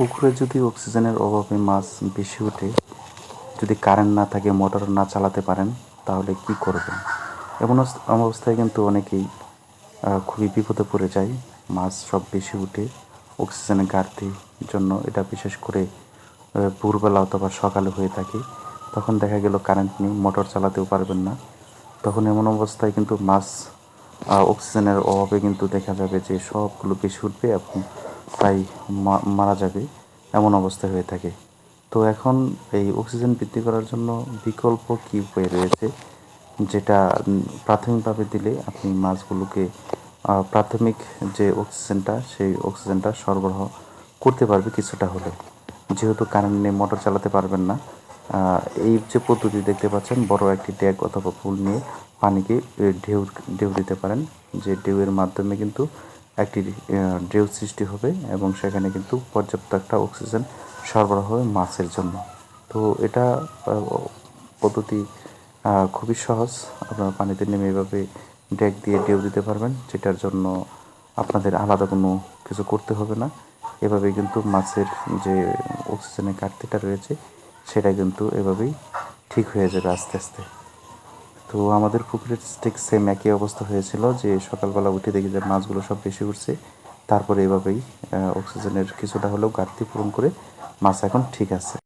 পুকুরে যদি অক্সিজেনের অভাবে মাছ বেশি ওঠে, যদি কারেন্ট না থাকে মোটর না চালাতে পারেন, তাহলে কি করবেন? এমন অবস- অবস্থায় কিন্তু অনেকেই খুবই বিপদে পড়ে যায়। মাছ সব বেশি উঠে, অক্সিজেনের ঘাটতির জন্য এটা বিশেষ করে ভোরবেলা অথবা সকালে হয়ে থাকে। তখন দেখা গেল কারেন্ট নেই মোটর চালাতেও পারবেন না। তখন এমন অবস্থায় কিন্তু মাছ অক্সিজেনের অভাবে কিন্তু দেখা যাবে যে সবগুলো বেশি উঠবে এবং প্রায় মারা যাবে, এমন অবস্থা হয়ে থাকে। তো এখন এই অক্সিজেন বৃদ্ধি করার জন্য বিকল্প কী উপায় রয়েছে? যেটা প্রাথমিকভাবে দিলে আপনি মাছগুলোকে প্রাথমিক যে অক্সিজেনটা সেই অক্সিজেনটা সরবরাহ করতে পারবে কিছুটা হলে। যেহেতু কারেন্ট নিয়ে মোটর চালাতে পারবেন না এই যে পদ্ধতি দেখতে পাচ্ছেন, বড় একটি ড্যাগ অথবা পুল নিয়ে পানিকে ঢেউ ঢেউ দিতে পারেন। যে ঢেউয়ের মাধ্যমে কিন্তু একটি ঢেউ সৃষ্টি হবে এবং সেখানে কিন্তু পর্যাপ্ত একটা অক্সিজেন সরবরাহ হবে মাছের জন্য। তো এটা পদ্ধতি খুবই সহজ। আপনারা পানিতে নেমে এভাবে ড্যাগ দিয়ে ঢেউ দিতে পারবেন, যেটার জন্য আপনাদের আলাদা কোনো কিছু করতে হবে না। এভাবে কিন্তু মাছের যে অক্সিজেনের ঘাটতিটা রয়েছে, সেটা কিন্তু এভাবেই ঠিক হয়ে যাবে আস্তে আস্তে। তো আমাদের পুকুরের ঠিক সেম একই অবস্থা হয়েছিল যে সকালবেলা উঠে দেখি যে মাছগুলো সব বেশি উঠছে। তারপরে এভাবেই অক্সিজেনের কিছুটা হলেও ঘাটতি পূরণ করে মাছ এখন ঠিক আছে।